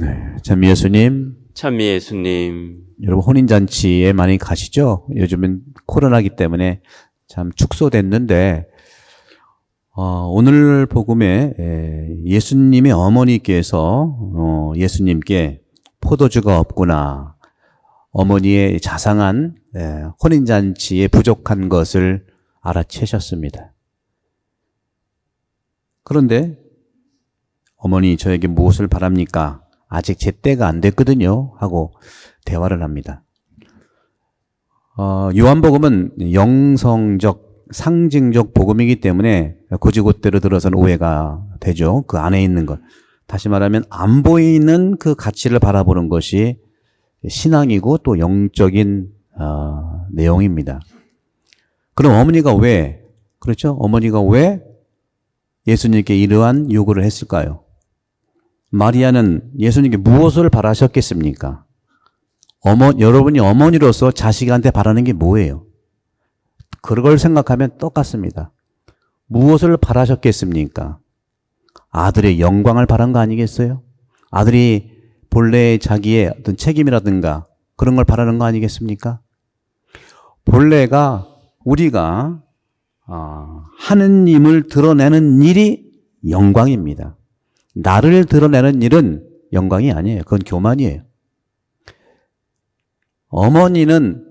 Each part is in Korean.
네, 참 예수님, 참 예수님, 여러분 혼인잔치에 많이 가시죠? 요즘은 코로나기 때문에 참 축소됐는데, 어, 오늘 복음에 에, 예수님의 어머니께서 어, 예수님께 포도주가 없구나, 어머니의 자상한 에, 혼인잔치에 부족한 것을 알아채셨습니다. 그런데 어머니 저에게 무엇을 바랍니까? 아직 제 때가 안 됐거든요. 하고 대화를 합니다. 어, 요한복음은 영성적, 상징적 복음이기 때문에 고지고대로 들어서는 오해가 되죠. 그 안에 있는 것. 다시 말하면 안 보이는 그 가치를 바라보는 것이 신앙이고 또 영적인 어, 내용입니다. 그럼 어머니가 왜 그렇죠? 어머니가 왜 예수님께 이러한 요구를 했을까요? 마리아는 예수님께 무엇을 바라셨겠습니까? 어머, 여러분이 어머니로서 자식한테 바라는 게 뭐예요? 그걸 생각하면 똑같습니다. 무엇을 바라셨겠습니까? 아들의 영광을 바란 거 아니겠어요? 아들이 본래 자기의 어떤 책임이라든가 그런 걸 바라는 거 아니겠습니까? 본래가 우리가 아, 하느님을 드러내는 일이 영광입니다. 나를 드러내는 일은 영광이 아니에요. 그건 교만이에요. 어머니는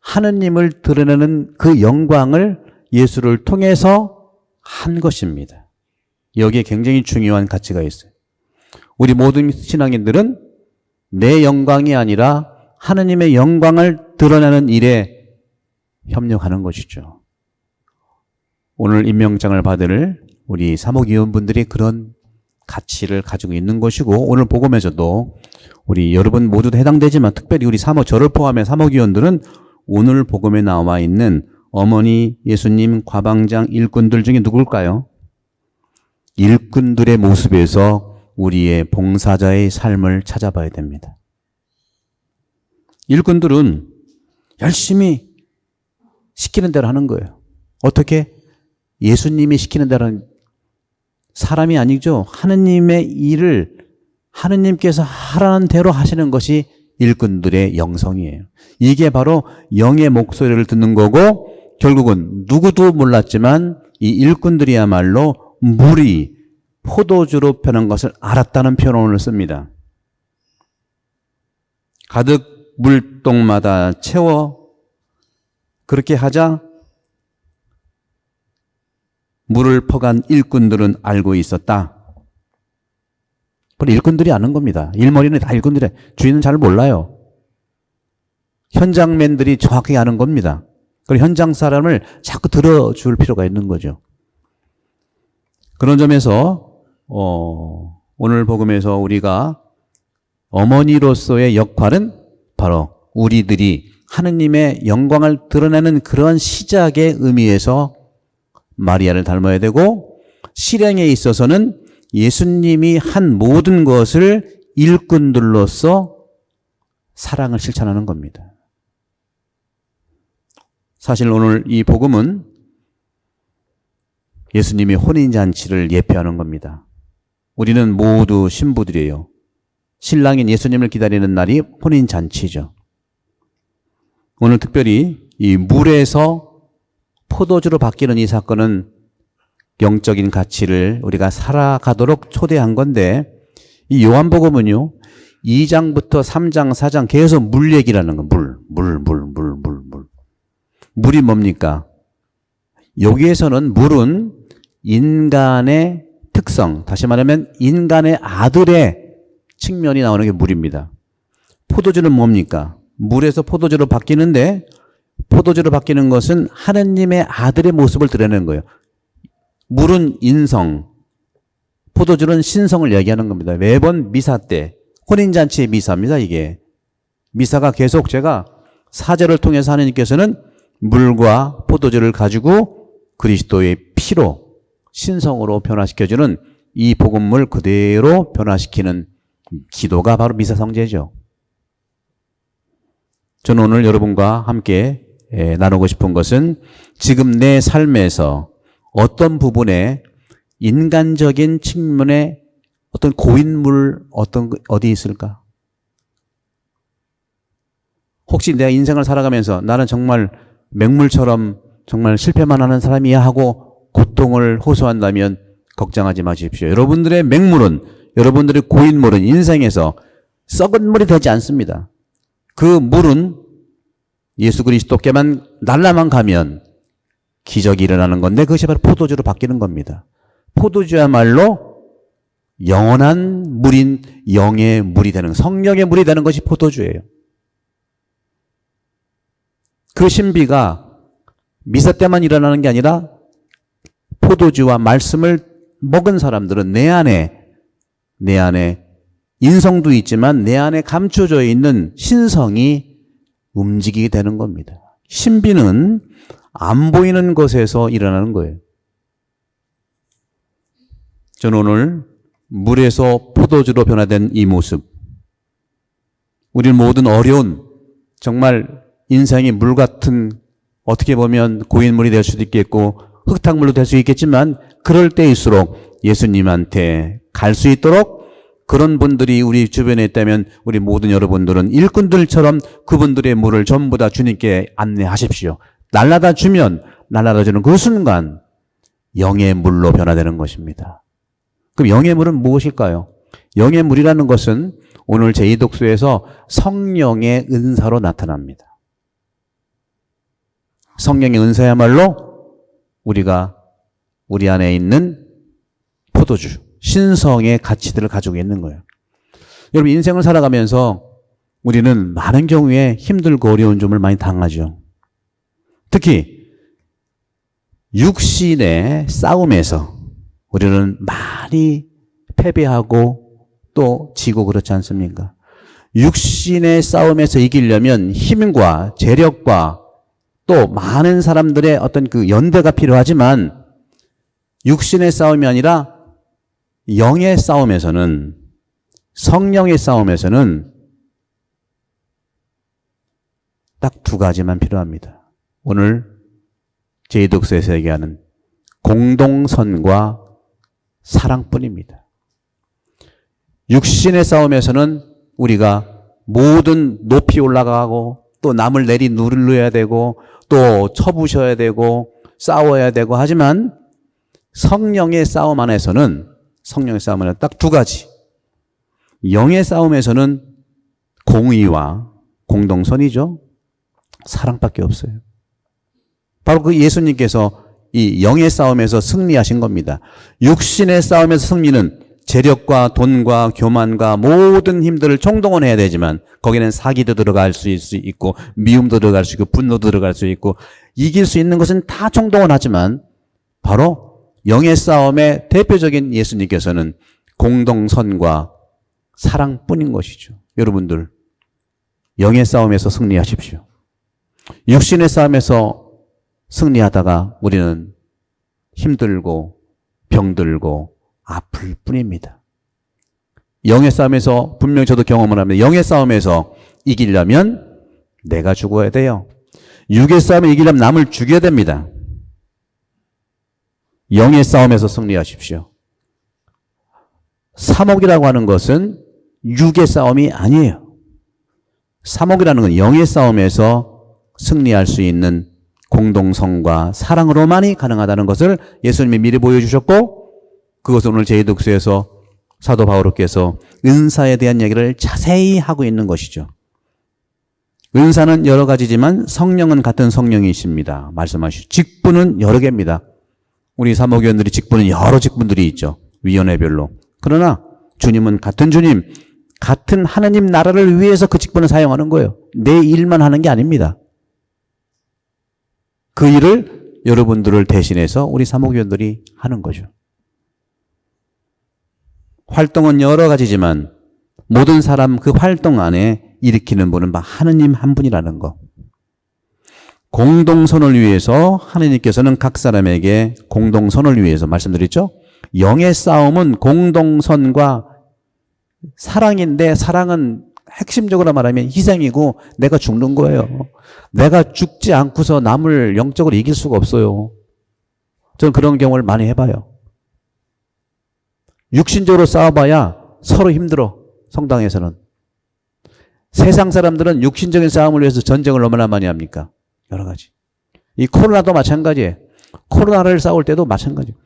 하느님을 드러내는 그 영광을 예수를 통해서 한 것입니다. 여기에 굉장히 중요한 가치가 있어요. 우리 모든 신앙인들은 내 영광이 아니라 하느님의 영광을 드러내는 일에 협력하는 것이죠. 오늘 임명장을 받을 우리 사목위원분들이 그런 가치를 가지고 있는 것이고 오늘 복음에서도 우리 여러분 모두 해당되지만 특별히 우리 사모 저를 포함해 사목위원들은 오늘 복음에 나와 있는 어머니 예수님 과방장 일꾼들 중에 누굴까요? 일꾼들의 모습에서 우리의 봉사자의 삶을 찾아봐야 됩니다. 일꾼들은 열심히 시키는 대로 하는 거예요. 어떻게? 예수님이 시키는 대로 하는 사람이 아니죠. 하느님의 일을 하느님께서 하라는 대로 하시는 것이 일꾼들의 영성이에요. 이게 바로 영의 목소리를 듣는 거고 결국은 누구도 몰랐지만 이 일꾼들이야말로 물이 포도주로 변한 것을 알았다는 표현을 씁니다. 가득 물동마다 채워 그렇게 하자 물을 퍼간 일꾼들은 알고 있었다. 바로 일꾼들이 아는 겁니다. 일머리는 다 일꾼들이 주인은 잘 몰라요. 현장맨들이 정확히 아는 겁니다. 그리고 현장 사람을 자꾸 들어줄 필요가 있는 거죠. 그런 점에서 어, 오늘 복음에서 우리가 어머니로서의 역할은 바로 우리들이 하느님의 영광을 드러내는 그런 시작의 의미에서 마리아를 닮아야 되고 실행에 있어서는 예수님이 한 모든 것을 일꾼들로서 사랑을 실천하는 겁니다. 사실 오늘 이 복음은 예수님의 혼인잔치를 예표하는 겁니다. 우리는 모두 신부들이에요. 신랑인 예수님을 기다리는 날이 혼인잔치죠. 오늘 특별히 이 물에서 포도주로 바뀌는 이 사건은 영적인 가치를 우리가 살아가도록 초대한 건데 이 요한복음은요. 2장부터 3장, 4장 계속 물 얘기라는 거. 물, 물, 물, 물, 물, 물. 물이 뭡니까? 여기에서는 물은 인간의 특성, 다시 말하면 인간의 아들의 측면이 나오는 게 물입니다. 포도주는 뭡니까? 물에서 포도주로 바뀌는데 포도주로 바뀌는 것은 하느님의 아들의 모습을 드러내는 거예요. 물은 인성, 포도주는 신성을 얘기하는 겁니다. 매번 미사 때, 혼인잔치의 미사입니다, 이게. 미사가 계속 제가 사제를 통해서 하느님께서는 물과 포도주를 가지고 그리스도의 피로 신성으로 변화시켜주는 이 복음물 그대로 변화시키는 기도가 바로 미사 성제죠. 저는 오늘 여러분과 함께 예, 나누고 싶은 것은 지금 내 삶에서 어떤 부분에 인간적인 측면에 어떤 고인물 어떤 그- 어디 있을까? 혹시 내 인생을 살아가면서 나는 정말 맹물처럼 정말 실패만 하는 사람이야 하고 고통을 호소한다면 걱정하지 마십시오. 여러분들의 맹물은 여러분들의 고인물은 인생에서 썩은 물이 되지 않습니다. 그 물은 예수 그리스도께만 날라만 가면 기적이 일어나는 건데 그것이 바로 포도주로 바뀌는 겁니다. 포도주야말로 영원한 물인 영의 물이 되는 성령의 물이 되는 것이 포도주예요. 그 신비가 미사 때만 일어나는 게 아니라 포도주와 말씀을 먹은 사람들은 내 안에 내 안에 인성도 있지만 내 안에 감춰져 있는 신성이 움직이게 되는 겁니다. 신비는 안 보이는 것에서 일어나는 거예요. 저는 오늘 물에서 포도주로 변화된 이 모습, 우리 모든 어려운 정말 인생이 물 같은 어떻게 보면 고인물이 될 수도 있겠고 흙탕물로 될 수 있겠지만 그럴 때일수록 예수님한테 갈 수 있도록 그런 분들이 우리 주변에 있다면 우리 모든 여러분들은 일꾼들처럼 그분들의 물을 전부 다 주님께 안내하십시오. 날라다 주면 날라다 주는 그 순간 영의 물로 변화되는 것입니다. 그럼 영의 물은 무엇일까요? 영의 물이라는 것은 오늘 제2독수에서 성령의 은사로 나타납니다. 성령의 은사야말로 우리가 우리 안에 있는 포도주, 신성의 가치들을 가지고 있는 거예요. 여러분, 인생을 살아가면서 우리는 많은 경우에 힘들고 어려운 점을 많이 당하죠. 특히, 육신의 싸움에서 우리는 많이 패배하고 또 지고 그렇지 않습니까? 육신의 싸움에서 이기려면 힘과 재력과 또 많은 사람들의 어떤 그 연대가 필요하지만 육신의 싸움이 아니라 영의 싸움에서는 성령의 싸움에서는 딱 두 가지만 필요합니다. 오늘 제2독서에서 얘기하는 공동선과 사랑뿐입니다. 육신의 싸움에서는 우리가 모든 높이 올라가고 또 남을 내리 누르야 되고 또 쳐부셔야 되고 싸워야 되고 하지만 성령의 싸움 안에서는 성령의 싸움 안에는 딱두 가지. 영의 싸움에서는 공의와 공동선이죠. 사랑밖에 없어요. 바로 그 예수님께서 이 영의 싸움에서 승리하신 겁니다. 육신의 싸움에서 승리는 재력과 돈과 교만과 모든 힘들을 총동원해야 되지만 거기는 사기도 들어갈 수 있고 미움도 들어갈 수 있고 분노도 들어갈 수 있고 이길 수 있는 것은 다 총동원하지만 바로 영의 싸움의 대표적인 예수님께서는 공동선과 사랑뿐인 것이죠. 여러분들 영의 싸움에서 승리하십시오. 육신의 싸움에서 승리하다가 우리는 힘들고 병들고 아플 뿐입니다. 영의 싸움에서 분명히 저도 경험을 합니다. 영의 싸움에서 이기려면 내가 죽어야 돼요. 육의 싸움에 이기려면 남을 죽여야 됩니다. 영의 싸움에서 승리하십시오. 사목이라고 하는 것은 육의 싸움이 아니에요. 사목이라는 건 영의 싸움에서 승리할 수 있는 공동성과 사랑으로만이 가능하다는 것을 예수님이 미리 보여주셨고 그것을 오늘 제2독서에서 사도 바오로께서 은사에 대한 얘기를 자세히 하고 있는 것이죠. 은사는 여러 가지지만 성령은 같은 성령이십니다. 말씀하시죠. 직분은 여러 개입니다. 우리 사목위원들이 직분은 여러 직분들이 있죠. 위원회별로. 그러나 주님은 같은 주님, 같은 하나님 나라를 위해서 그 직분을 사용하는 거예요. 내 일만 하는 게 아닙니다. 그 일을 여러분들을 대신해서 우리 사목위원들이 하는 거죠. 활동은 여러 가지지만 모든 사람 그 활동 안에 일으키는 분은 하느님 한 분이라는 거. 공동선을 위해서 하느님께서는 각 사람에게 공동선을 위해서 말씀드렸죠? 영의 싸움은 공동선과 사랑인데 사랑은 핵심적으로 말하면 희생이고 내가 죽는 거예요. 내가 죽지 않고서 남을 영적으로 이길 수가 없어요. 저는 그런 경험을 많이 해봐요. 육신적으로 싸워봐야 서로 힘들어. 성당에서는. 세상 사람들은 육신적인 싸움을 위해서 전쟁을 얼마나 많이 합니까? 여러 가지. 이 코로나도 마찬가지예요. 코로나를 싸울 때도 마찬가지예요.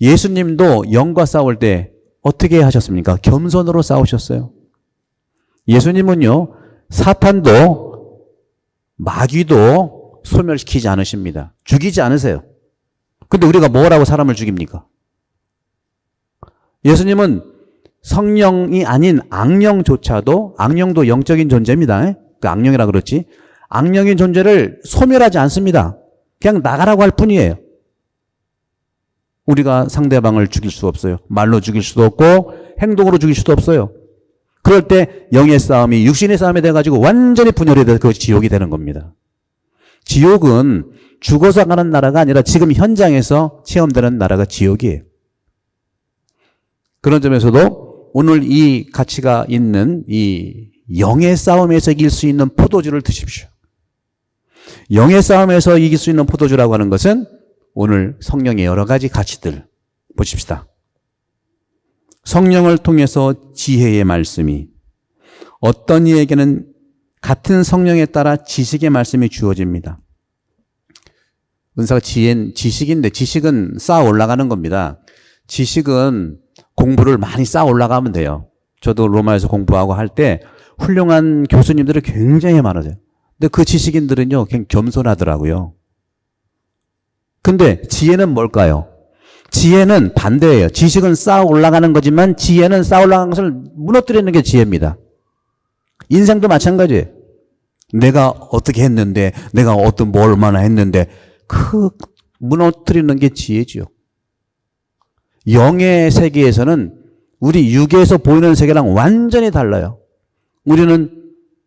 예수님도 영과 싸울 때 어떻게 하셨습니까? 겸손으로 싸우셨어요. 예수님은요, 사탄도 마귀도 소멸시키지 않으십니다. 죽이지 않으세요. 근데 우리가 뭐라고 사람을 죽입니까? 예수님은 성령이 아닌 악령조차도 악령도 영적인 존재입니다. 그 악령이라 그렇지. 악령인 존재를 소멸하지 않습니다. 그냥 나가라고 할 뿐이에요. 우리가 상대방을 죽일 수 없어요. 말로 죽일 수도 없고 행동으로 죽일 수도 없어요. 그럴 때 영의 싸움이 육신의 싸움이 돼가지고 완전히 분열이 돼서 그 지옥이 되는 겁니다. 지옥은 죽어서 가는 나라가 아니라 지금 현장에서 체험되는 나라가 지옥이에요. 그런 점에서도 오늘 이 가치가 있는 이 영의 싸움에서 이길 수 있는 포도주를 드십시오. 영의 싸움에서 이길 수 있는 포도주라고 하는 것은 오늘 성령의 여러 가지 가치들 보십시다. 성령을 통해서 지혜의 말씀이 어떤 이에게는 같은 성령에 따라 지식의 말씀이 주어집니다. 은사가 지혜는 지식인데 지식은 쌓아 올라가는 겁니다. 지식은 공부를 많이 쌓아 올라가면 돼요. 저도 로마에서 공부하고 할 때 훌륭한 교수님들이 굉장히 많아져요. 근데 그 지식인들은요, 그냥 겸손하더라고요. 근데 지혜는 뭘까요? 지혜는 반대예요. 지식은 쌓아 올라가는 거지만 지혜는 쌓아 올라가는 것을 무너뜨리는 게 지혜입니다. 인생도 마찬가지예요. 내가 어떻게 했는데, 내가 어떤 뭘 얼마나 했는데, 그 무너뜨리는 게 지혜지요. 영의 세계에서는 우리 육에서 보이는 세계랑 완전히 달라요. 우리는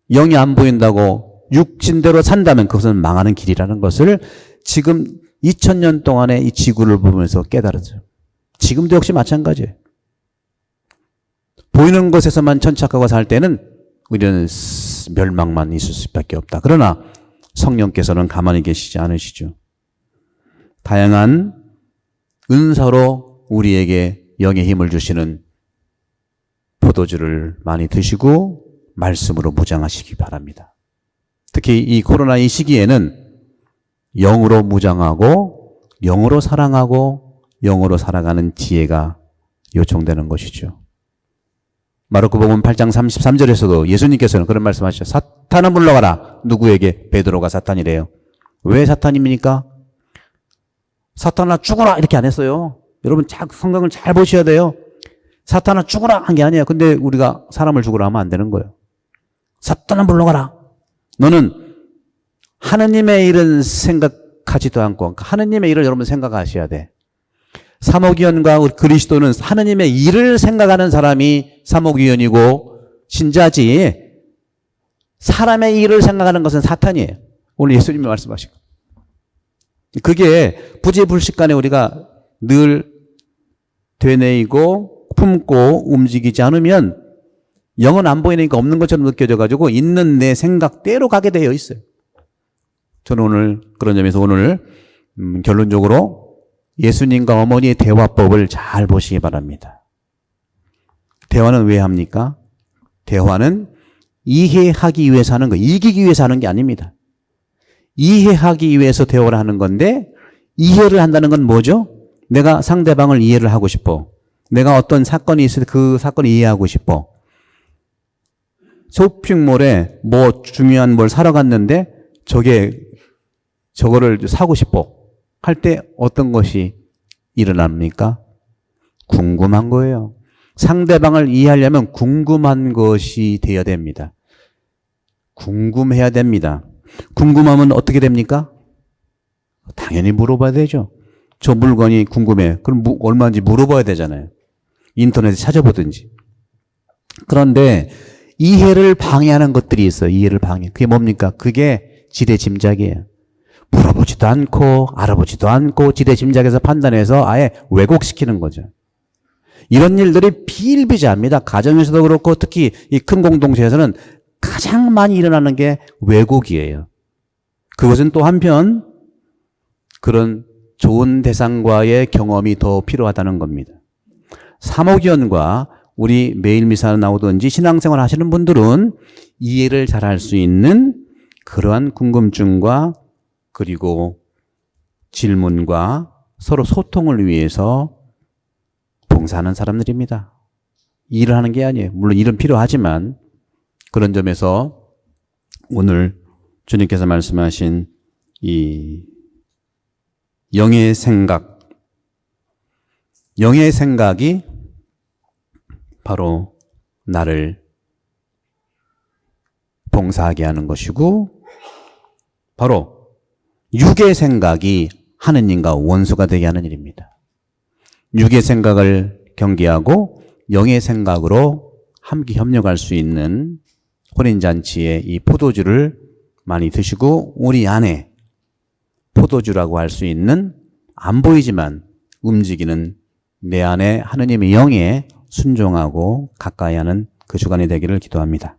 영이 안 보인다고 육신대로 산다면 그것은 망하는 길이라는 것을 지금 2000년 동안의 이 지구를 보면서 깨달았어요. 지금도 역시 마찬가지예요. 보이는 것에서만 천착하고 살 때는 우리는 멸망만 있을 수밖에 없다. 그러나 성령께서는 가만히 계시지 않으시죠. 다양한 은사로 우리에게 영의 힘을 주시는 포도주를 많이 드시고 말씀으로 무장하시기 바랍니다. 특히 이 코로나 이 시기에는 영으로 무장하고 영으로 사랑하고 영으로 살아가는 지혜가 요청되는 것이죠. 마르코복음 8장 33절에서도 예수님께서는 그런 말씀하시죠. 사탄은 물러가라. 누구에게? 베드로가 사탄이래요. 왜 사탄입니까? 사탄아 죽어라 이렇게 안 했어요. 여러분 자, 성경을 잘 보셔야 돼요. 사탄아 죽어라 한 게 아니에요. 근데 우리가 사람을 죽으라 하면 안 되는 거예요. 사탄아 물러가라. 너는 하느님의 일은 생각하지도 않고 하느님의 일을 여러분 생각하셔야 돼. 사목위원과 그리스도는 하느님의 일을 생각하는 사람이 사목위원이고 신자지 사람의 일을 생각하는 것은 사탄이에요. 오늘 예수님이 말씀하신 거. 그게 부지불식간에 우리가 늘 되뇌이고 품고 움직이지 않으면 영은 안 보이니까 없는 것처럼 느껴져 가지고 있는 내 생각대로 가게 되어 있어요. 저는 오늘 그런 점에서 오늘 음, 결론적으로 예수님과 어머니의 대화법을 잘 보시기 바랍니다. 대화는 왜 합니까? 대화는 이해하기 위해서 하는 거, 이기기 위해서 하는 게 아닙니다. 이해하기 위해서 대화를 하는 건데, 이해를 한다는 건 뭐죠? 내가 상대방을 이해를 하고 싶어. 내가 어떤 사건이 있을 때그 사건을 이해하고 싶어. 쇼핑몰에 뭐 중요한 뭘 사러 갔는데, 저게, 저거를 사고 싶어. 할 때 어떤 것이 일어납니까? 궁금한 거예요. 상대방을 이해하려면 궁금한 것이 되어야 됩니다. 궁금해야 됩니다. 궁금하면 어떻게 됩니까? 당연히 물어봐야 되죠. 저 물건이 궁금해. 그럼 무, 얼마인지 물어봐야 되잖아요. 인터넷에 찾아보든지. 그런데 이해를 방해하는 것들이 있어요. 이해를 방해. 그게 뭡니까? 그게 지대 짐작이에요. 물어보지도 않고 알아보지도 않고 지대 짐작해서 판단해서 아예 왜곡시키는 거죠. 이런 일들이 비일비재합니다. 가정에서도 그렇고 특히 이 큰 공동체에서는 가장 많이 일어나는 게 왜곡이에요. 그것은 또 한편 그런 좋은 대상과의 경험이 더 필요하다는 겁니다. 사목위원과 우리 매일 미사 나오든지 신앙생활 하시는 분들은 이해를 잘 할 수 있는 그러한 궁금증과 그리고 질문과 서로 소통을 위해서 봉사하는 사람들입니다. 일을 하는 게 아니에요. 물론 일은 필요하지만 그런 점에서 오늘 주님께서 말씀하신 이 영의 생각, 영의 생각이 바로 나를 봉사하게 하는 것이고 바로 육의 생각이 하느님과 원수가 되게 하는 일입니다. 육의 생각을 경계하고 영의 생각으로 함께 협력할 수 있는 혼인잔치의 이 포도주를 많이 드시고 우리 안에 포도주라고 할 수 있는 안 보이지만 움직이는 내 안에 하느님의 영에 순종하고 가까이 하는 그 주간이 되기를 기도합니다.